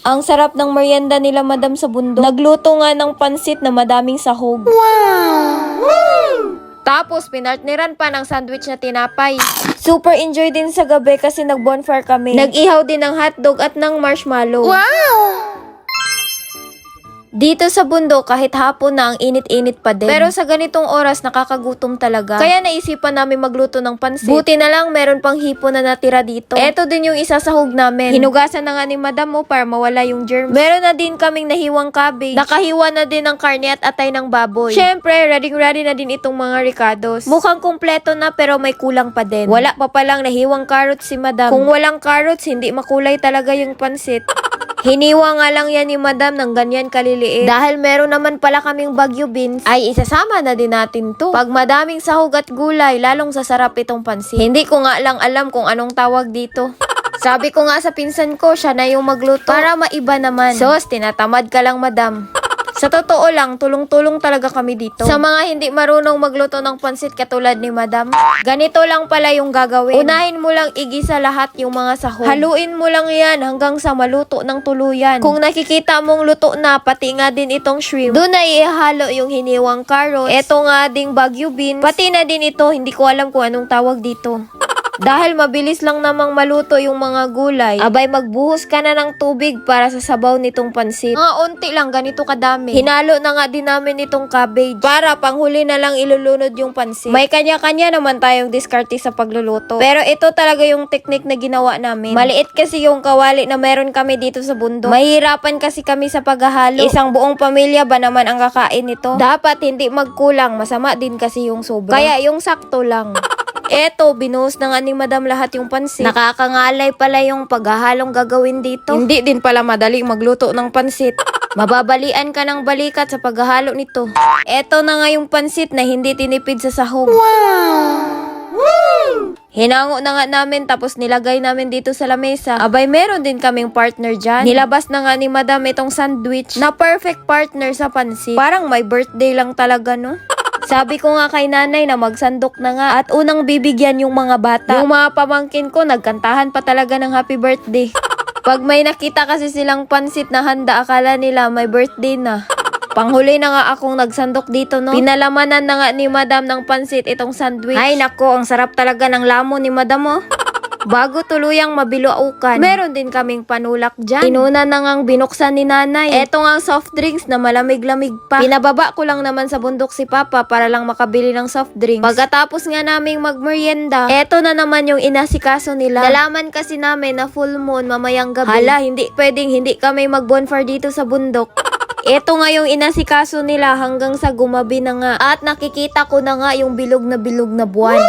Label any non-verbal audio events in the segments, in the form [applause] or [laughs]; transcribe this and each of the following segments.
Ang sarap ng merienda nila madam sa bundok. Nagluto nga ng pansit na madaming sahog. Tapos, pinartneran pa ng sandwich na tinapay. Super enjoy din sa gabi kasi nag-bonfire kami. Nag-ihaw din ng hotdog at ng marshmallow. Dito sa bundok, kahit hapon na ang init-init pa din. Pero sa ganitong oras, nakakagutom talaga. Kaya naisipan namin magluto ng pansit. Buti na lang, meron pang hipo na natira dito. Eto din yung isasahog namin. Hinugasan na nga ni madam mo para mawala yung germs. Meron na din kaming nahiwang cabbage. Nakahiwa na din ng karne at atay ng baboy. Syempre, ready-ready na din itong mga ricados. Mukhang kumpleto na pero may kulang pa din. Wala pa palang nahiwang carrots si madam. Kung walang carrots, hindi makulay talaga yung pansit. [laughs] Hiniwa nga lang yan ni madam ng ganyan kaliliit. Dahil meron naman pala kaming bagyo beans, ay isasama na din natin to. Pag madaming sahog at gulay, lalong sasarap itong pansit. Hindi ko nga lang alam kung anong tawag dito. [laughs] Sabi ko nga sa pinsan ko, siya na yung magluto. Para maiba naman. Sos, tinatamad ka lang madam. Sa totoo lang, tulong-tulong talaga kami dito. Sa mga hindi marunong magluto ng pansit katulad ni Madam, ganito lang pala yung gagawin. Unahin mo lang igisa lahat yung mga sahog. Haluin mo lang yan hanggang sa maluto ng tuluyan. Kung nakikita mong luto na, pati nga din itong shrimp, doon na ihalo yung hiniwang carrots, eto nga ding bagyo beans, pati na din ito, hindi ko alam kung anong tawag dito. Dahil mabilis lang namang maluto yung mga gulay, abay magbuhos ka na ng tubig para sa sabaw nitong pansit. Mga unti lang, ganito kadami. Hinalo na nga din namin itong cabbage para panghuli na lang ilulunod yung pansit. May kanya-kanya naman tayong diskarte sa pagluluto. Pero ito talaga yung technique na ginawa namin. Maliit kasi yung kawali na meron kami dito sa bundok. Mahirapan kasi kami sa paghahalo. Isang buong pamilya ba naman ang kakain nito? Dapat hindi magkulang, masama din kasi yung sobra. Kaya yung sakto lang. [laughs] Eto, binuhos na nga ni Madam lahat yung pansit. Nakakangalay pala yung paghahalong gagawin dito. Hindi din pala madali magluto ng pansit. [laughs] Mababalian ka ng balikat sa paghahalo nito. Eto na nga yung pansit na hindi tinipid sa sahog. Hinango na nga namin tapos nilagay namin dito sa lamesa. Abay, meron din kaming partner dyan. Nilabas na nga ni madam itong sandwich na perfect partner sa pansit. Parang may birthday lang talaga, no? Sabi ko nga kay nanay na magsandok na nga at unang bibigyan yung mga bata. Yung mga pamangkin ko nagkantahan pa talaga ng happy birthday. [laughs] Pag may nakita kasi silang pansit na handa, akala nila may birthday na. Panghuli na nga akong nagsandok dito, no? Pinalamanan na nga ni madam ng pansit itong sandwich. Ay nako, ang sarap talaga ng lamon ni madam, oh. Bago tuluyang mabiluaukan, meron din kaming panulak dyan. Inuna na ngang binuksan ni nanay. Eto nga soft drinks na malamig-lamig pa. Pinababa ko lang naman sa bundok si Papa para lang makabili ng soft drinks. Pagkatapos nga naming magmerienda, eto na naman yung inasikaso nila. Nalaman kasi namin na full moon mamayang gabi. Hala, hindi pwedeng hindi kami mag-bonfire dito sa bundok. [laughs] Ito nga yung inasikaso nila hanggang sa gumabi na nga. At nakikita ko na nga yung bilog na bilog na buwan.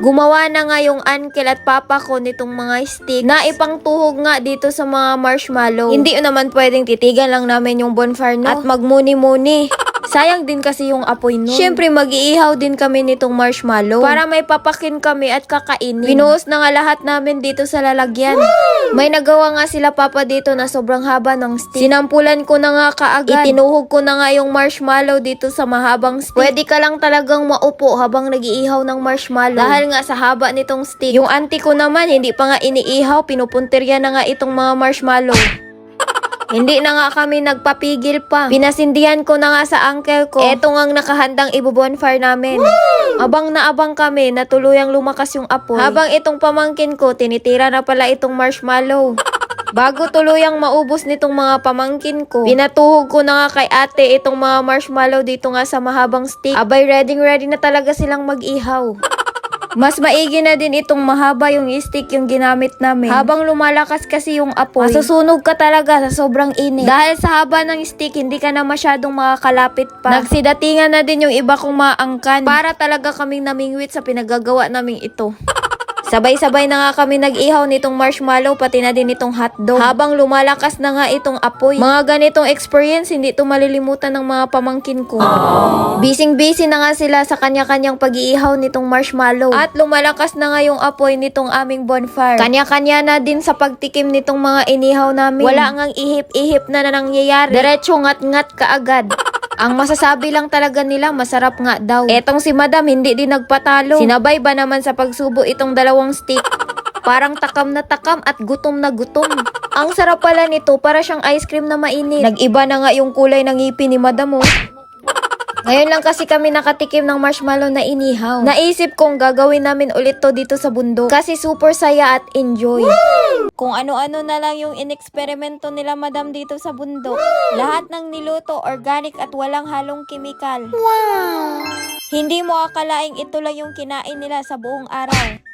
Gumawa na nga yung uncle at papa ko nitong mga stick na ipangtuhog nga dito sa mga marshmallow. Hindi naman pwedeng titigan lang namin yung bonfire no? At magmuni-muni. [laughs] Sayang din kasi yung apoy nun. Siyempre, mag-iihaw din kami nitong marshmallow para may papakin kami at kakainin. Binuhos na nga lahat namin dito sa lalagyan. May nagawa nga sila papa dito na sobrang haba ng stick. Sinampulan ko na nga kaagad. Itinuhog ko na nga yung marshmallow dito sa mahabang stick. Pwede ka lang talagang maupo habang nag-iihaw ng marshmallow. Dahil nga sa haba nitong stick. Yung auntie ko naman, hindi pa nga iniihaw. Pinupuntirya na nga itong mga marshmallow. Hindi na nga kami nagpapigil pa. Pinasindihan ko na nga sa uncle ko. Eto nga ang nakahandang ibo-bonfire namin. Abang na abang kami na tuluyang lumakas yung apoy. Habang itong pamangkin ko, tinitira na pala itong marshmallow. [laughs] Bago tuluyang maubos nitong mga pamangkin ko, pinatuhog ko na nga kay ate itong mga marshmallow dito nga sa mahabang stick. Abay, ready ready na talaga silang mag-ihaw. Mas maigi na din itong mahaba yung stick yung ginamit namin. Habang lumalakas kasi yung apoy, masusunog ka talaga sa sobrang init. Dahil sa haba ng stick, hindi ka na masyadong makakalapit pa. Nagsidatingan na din yung iba kong maangkan para talaga kaming namingwit sa pinagagawa naming ito. [laughs] Sabay-sabay na nga kami nag-ihaw nitong marshmallow pati na din itong hotdog. Habang lumalakas na nga itong apoy. Mga ganitong experience hindi to malilimutan ng mga pamangkin ko. Bising-busy na nga sila sa kanya-kanyang pag-iihaw nitong marshmallow. At lumalakas na nga yung apoy nitong aming bonfire. Kanya-kanya na din sa pagtikim nitong mga inihaw namin. Wala ngang ihip-ihip na na nangyayari. Diretso ngat-ngat kaagad. Ang masasabi lang talaga nila, masarap nga daw. Etong si Madam, hindi din nagpatalo. Sinabay ba naman sa pagsubo itong dalawang stick? Parang takam na takam at gutom na gutom. Ang sarap pala nito, para siyang ice cream na mainit. Nag-iba na nga yung kulay ng ngipin ni madam oh. Ngayon lang kasi kami nakatikim ng marshmallow na inihaw. Naisip kong gagawin namin ulit to dito sa bundok. Kasi super saya at enjoy. Kung ano-ano na lang yung ineksperimento nila madam dito sa bundok. Lahat ng niluto, organic at walang halong kimikal. Hindi mo akalaing ito lang yung kinain nila sa buong araw.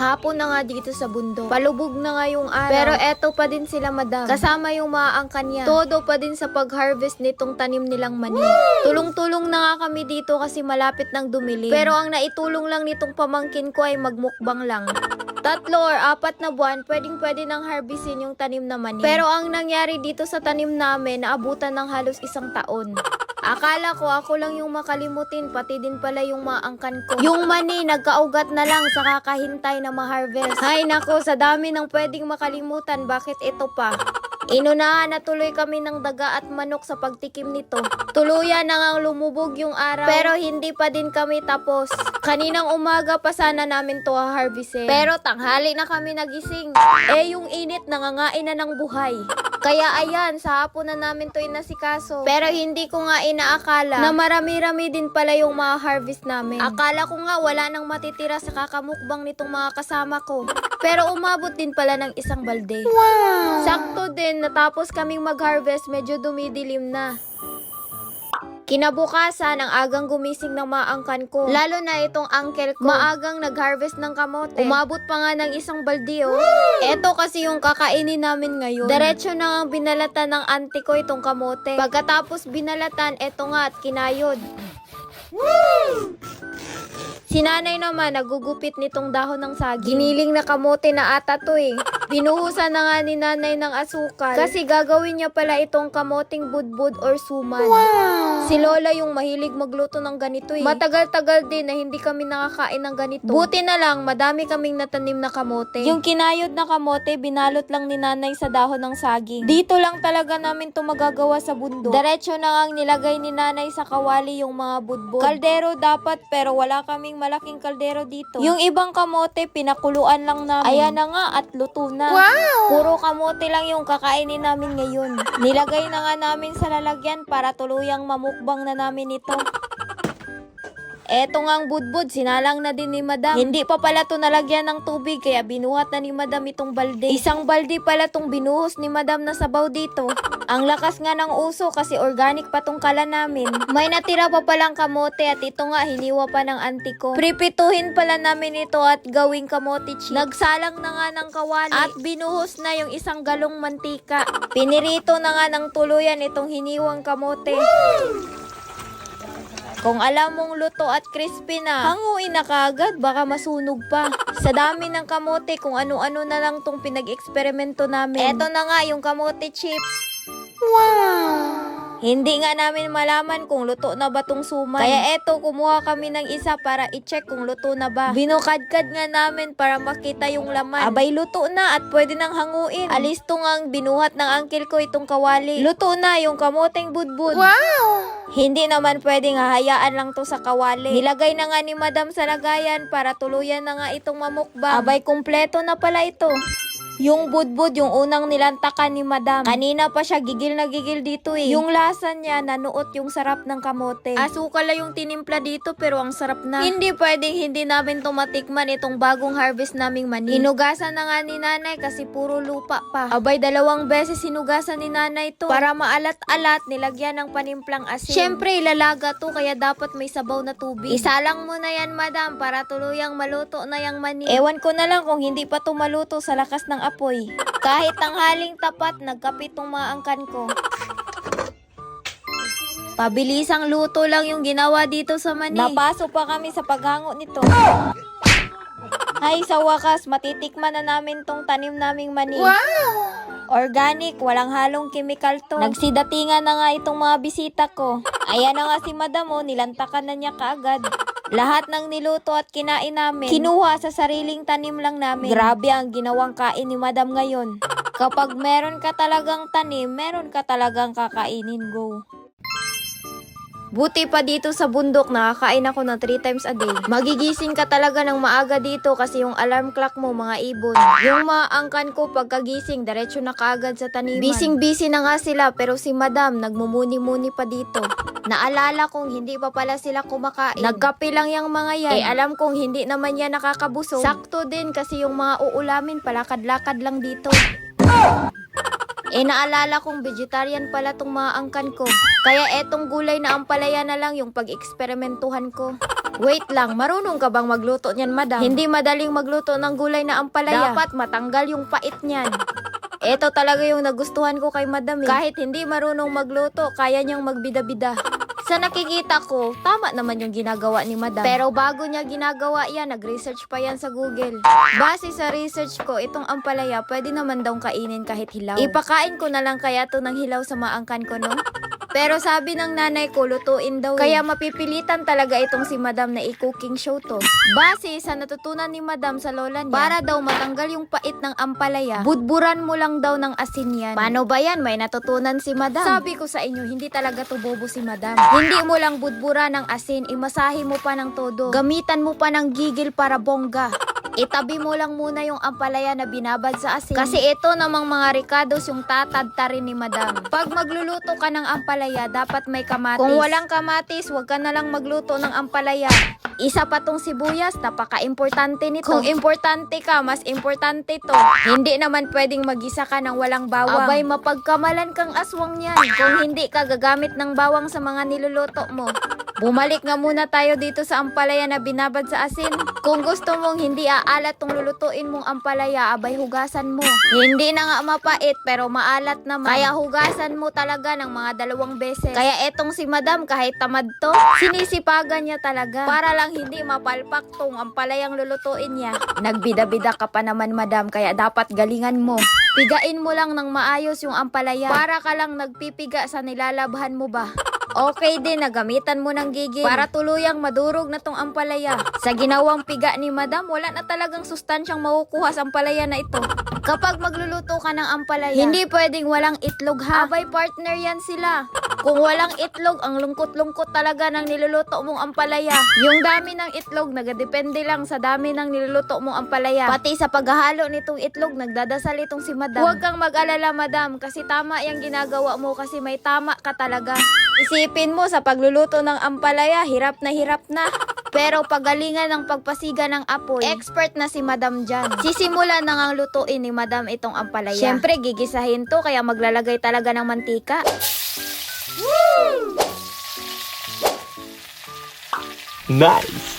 Hapon na nga dito sa bundok. Palubog na nga yung araw. Pero eto pa din sila madam. Kasama yung mga angkan niya. Todo pa din sa pag-harvest nitong tanim nilang mani. Tulong-tulong na nga kami dito kasi malapit ng dumili. Pero ang naitulong lang nitong pamangkin ko ay magmukbang lang. Tatlo or apat na buwan, pwedeng pwede nang harvestin yung tanim na mani. Pero ang nangyari dito sa tanim namin, naabutan ng halos isang taon. Akala ko ako lang yung makalimutin, pati din pala yung mga angkan ko. Yung mani, nagkaugat na lang sa kakahintay na ma-harvest. Hay nako, sa dami ng pwedeng makalimutan, bakit ito pa? Inunahan na tuloy kami ng daga at manok sa pagtikim nito. Tuluyan na ngang lumubog yung araw. Pero hindi pa din kami tapos. Kaninang umaga pa sana namin to harvestin. Pero tanghali na kami nagising. Eh yung init nangangain na ng buhay. Kaya ayan, sa hapon na namin to inasikaso. Pero hindi ko nga inaakala na marami-rami din pala yung mga harvest namin. Akala ko nga wala nang matitira sa kakamukbang nitong mga kasama ko. Pero umabot din pala ng isang balde. Sakto din, natapos kaming mag-harvest, medyo dumidilim na. Kinabukasan, ang agang gumising ng mga angkan ko. Lalo na itong uncle ko. Maagang nag-harvest ng kamote. Umabot pa nga ng isang balde, oh. Eto kasi yung kakainin namin ngayon. Diretso na ang binalatan ng auntie ko itong kamote. Pagkatapos binalatan, eto nga at kinayod. Si nanay naman, nagugupit nitong dahon ng saging. Giniling na kamote na ata to eh. [laughs] Binuhusan na nga ni nanay ng asukal. Kasi gagawin niya pala itong kamoting budbud or suman. Si Lola yung mahilig magluto ng ganito eh. Matagal-tagal din na hindi kami nakakain ng ganito. Buti na lang, madami kaming natanim na kamote. Yung kinayod na kamote, binalot lang ni nanay sa dahon ng saging. Dito lang talaga namin to magagawa sa bundok. Diretso na ngang nilagay ni nanay sa kawali yung mga budbud. Kaldero dapat pero wala kaming malaking kaldero dito. Yung ibang kamote, pinakuluan lang namin. Ayan na nga at luto na. Puro kamote lang yung kakainin namin ngayon. Nilagay na nga namin sa lalagyan para tuluyang mamukbang na namin ito. Eto nga ang budbud, sinalang na din ni madam. Hindi pa pala to nalagyan ng tubig, kaya binuhat na ni madam itong balde. Isang balde pala tong binuhos ni madam na sabaw dito. Ang lakas nga ng uso kasi organic pa tong kala namin. May natira pa palang kamote at ito nga hiniwa pa ng auntie ko. Pripituhin pala namin ito at gawing kamote chips. Nagsalang na nga ng kawali at binuhos na yung isang galong mantika. Pinirito na nga ng tuluyan itong hiniwang kamote. Kung alam mong luto at crispy na, hanguin na kagad, baka masunog pa. Sa dami ng kamote, kung ano-ano na lang tong pinag-eksperimento namin. Eto na nga yung kamote chips. Hindi nga namin malaman kung luto na ba tong suman. Kaya eto, kumuha kami ng isa para i-check kung luto na ba. Binukadkad nga namin para makita yung laman. Abay, luto na at pwede nang hanguin. Alisto nga ang binuhat ng uncle ko itong kawali. Luto na yung kamoteng budbud. Hindi naman pwedeng hahayaan lang to sa kawali. Nilagay na nga ni madam sa lagayan para tuluyan na nga itong mamukbang. Abay, kumpleto na pala ito. Yung budbud, yung unang nilantakan ni madam. Kanina pa siya gigil na gigil dito eh. Yung lasa niya, nanuot yung sarap ng kamote. Asukal la yung tinimpla dito pero ang sarap na. Hindi pwedeng hindi namin tumatikman itong bagong harvest naming mani. Hinugasan na nga ni nanay kasi puro lupa pa. Abay, dalawang beses hinugasan ni nanay to. Para maalat-alat, nilagyan ng panimplang asin. Siyempre, ilalaga to kaya dapat may sabaw na tubig. Isalang mo na yan, madam, para tuluyang maluto na yung mani. Ewan ko na lang kung hindi pa to maluto sa lakas ng apoy. Kahit tanghaling tapat, nagkapit tong mga angkan ko. Pabilisang luto lang yung ginawa dito sa mani. Napaso pa kami sa paghango nito. Ay, sa wakas, matitikman na namin tong tanim naming mani. Organic, walang halong chemical to. Nagsidatingan na nga itong mga bisita ko. Ayan na nga si madam oh, nilantakan na niya kaagad. Lahat ng niluto at kinain namin, kinuha sa sariling tanim lang namin. Grabe ang ginawang kain ni madam ngayon. Kapag meron ka talagang tanim, meron ka talagang kakainin, go. Buti pa dito sa bundok, nakakain ako ng 3 times a day. Magigising ka talaga ng maaga dito kasi yung alarm clock mo, mga ibon. Yung mga angkan ko, pagkagising, diretso na kaagad sa taniman. Bising-busy na nga sila, pero si madam, nagmumuni-muni pa dito. Naalala kong hindi pa pala sila kumakain. Nagkape lang yung mga yan. Eh, alam kong hindi naman yan nakakabusog. Sakto din kasi yung mga uulamin, palakad-lakad lang dito. Eh naalala kong vegetarian pala tong mga angkan ko. Kaya etong gulay na ampalaya na lang yung pag-eksperimentuhan ko. Wait lang, marunong ka bang magluto niyan, madam? Hindi madaling magluto ng gulay na ampalaya. Dapat matanggal yung pait niyan. Ito talaga yung nagustuhan ko kay madam eh. Kahit hindi marunong magluto, kaya niyang magbida-bida. Sa nakikita ko, tama naman yung ginagawa ni madam. Pero bago niya ginagawa yan, nag-research pa yan sa Google. Base sa research ko, itong ampalaya, pwede naman daw kainin kahit hilaw. Ipakain ko na lang kaya to ng hilaw sa maangkan ko, no? Pero sabi ng nanay ko, lutuin daw. eh. Kaya mapipilitan talaga itong si madam na i-cooking show to. Base sa natutunan ni madam sa lola niya, para daw matanggal yung pait ng ampalaya, budburan mo lang daw ng asin yan. Paano ba yan? May natutunan si madam. Sabi ko sa inyo, hindi talaga to bobo si madam. Hindi mo lang budbura ng asin, imasahe mo pa ng todo. Gamitan mo pa ng gigil para bongga. [laughs] Itabi mo lang muna yung ampalaya na binabad sa asin. Kasi ito namang mga ricados yung tatadta rin ni madam. Pag magluluto ka ng ampalaya, dapat may kamatis. Kung walang kamatis, wag ka na lang magluto ng ampalaya. Isa pa tong sibuyas, napaka-importante nito. Kung importante ka, mas importante to. Hindi naman pwedeng magisa ka ng walang bawang. Abay, mapagkamalan kang aswang yan. Kung hindi ka gagamit ng bawang sa mga niluluto mo. Bumalik nga muna tayo dito sa ampalaya na binabad sa asin. Kung gusto mong hindi aalat tong lulutuin mong ampalaya, abay hugasan mo. Hindi na nga mapait pero maalat naman. Kaya hugasan mo talaga ng mga dalawang beses. Kaya etong si madam kahit tamad to, sinisipagan niya talaga. Para lang hindi mapalpak tong ampalayang lulutuin niya. Nagbida-bida ka pa naman madam kaya dapat galingan mo. Pigain mo lang ng maayos yung ampalaya. Para ka lang nagpipiga sa nilalabhan mo ba? Okay din, nagamitan mo ng gigil para tuluyang madurog na tong ampalaya. Sa ginawang piga ni madam, wala na talagang sustansyang makukuha sa ampalaya na ito. Kapag magluluto ka ng ampalaya, hindi pwedeng walang itlog ha. Abay partner yan sila. Kung walang itlog, ang lungkot-lungkot talaga ng niluluto mong ampalaya. Yung dami ng itlog, nagadepende lang sa dami ng niluluto mong ampalaya. Pati sa paghahalo nitong itlog, nagdadasal itong si madam. Huwag kang mag-alala madam, kasi tama yung ginagawa mo kasi may tama ka talaga. Isipin mo sa pagluluto ng ampalaya, hirap na hirap na. Pero pagalingan ng pagpasiga ng apoy, expert na si Madam Jan. Sisimula na ngang lutuin ni Madam itong ampalaya. Siyempre, gigisahin to kaya maglalagay talaga ng mantika. Nice!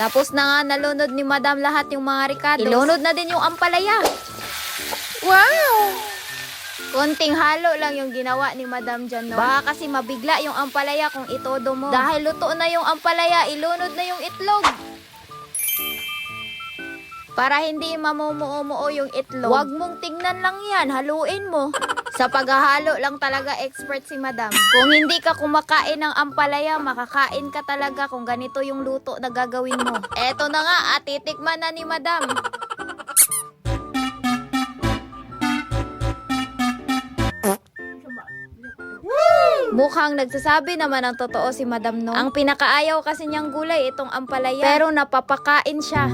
Tapos na nga nalunod ni Madam lahat yung mga ricados. Ilunod na din yung ampalaya. Wow! Konting halo lang yung ginawa ni Madam Jan, no? Baka kasi mabigla yung ampalaya kung itodo mo. Dahil luto na yung ampalaya, ilunod na yung itlog. Para hindi mamumuo yung itlog, wag mong tingnan lang yan, haluin mo. Sa paghahalo lang talaga expert si Madam. Kung hindi ka kumakain ng ampalaya, makakain ka talaga kung ganito yung luto na gagawin mo. Eto na nga, at titikman na ni Madam. Mukhang nagsasabi naman ang totoo si Madam No. Ang pinakaayaw kasi niyang gulay itong ampalaya. Pero napapakain siya.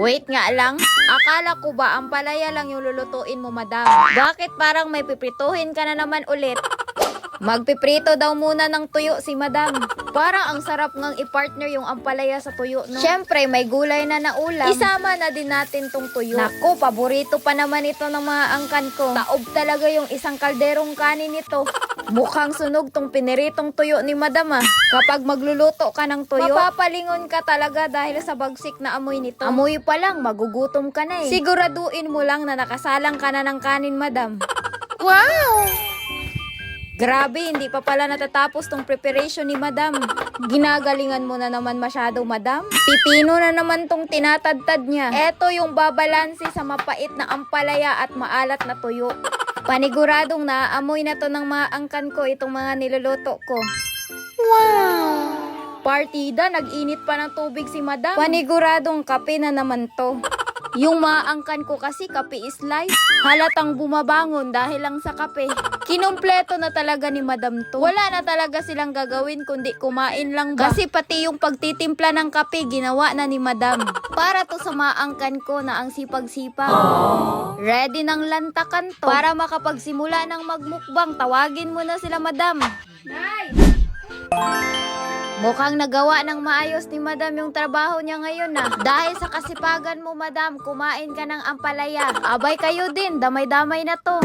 Wait nga lang, akala ko ba ang palaya lang yung lulutuin mo, madam? Bakit parang may piprituhin ka na naman ulit? Magpiprito daw muna ng tuyo si madam. Parang ang sarap ngang i-partner yung ampalaya sa tuyo, no? Siyempre, may gulay na naulam. Isama na din natin tong tuyo. Naku, paborito pa naman ito ng mga angkan ko. Taob talaga yung isang kalderong kanin nito. [laughs] Mukhang sunog tong piniritong tuyo ni madam ah. Kapag magluluto ka ng tuyo, mapapalingon ka talaga dahil sa bagsik na amoy nito. Amoy pa lang, magugutom ka na eh. Siguraduhin mo lang na nakasalang ka na ng kanin, madam. Wow! Grabe, hindi pa pala natatapos tong preparation ni madam. Ginagalingan mo na naman masyado, madam. Pipino na naman tong tinatadtad niya. Eto yung babalanse sa mapait na ampalaya at maalat na tuyo. Paniguradong naaamoy na to ng mga angkan ko itong mga niluluto ko. Wow! Partida, nag-init pa ng tubig si madam. Paniguradong kape na naman to. Yung maangkan ko kasi kape is life. Halatang bumabangon dahil lang sa kape. Kinumpleto na talaga ni madam to. Wala na talaga silang gagawin kundi kumain lang ba. Kasi pati yung pagtitimpla ng kape ginawa na ni madam. Para to sa maangkan ko na ang sipag-sipag. Ready ng lantakan to. Para makapagsimula ng magmukbang, tawagin mo na sila madam. Mukhang nagawa ng maayos ni Madam yung trabaho niya ngayon na. Dahil sa kasipagan mo, Madam, kumain ka ng ampalaya. Abay kayo din, damay-damay na to.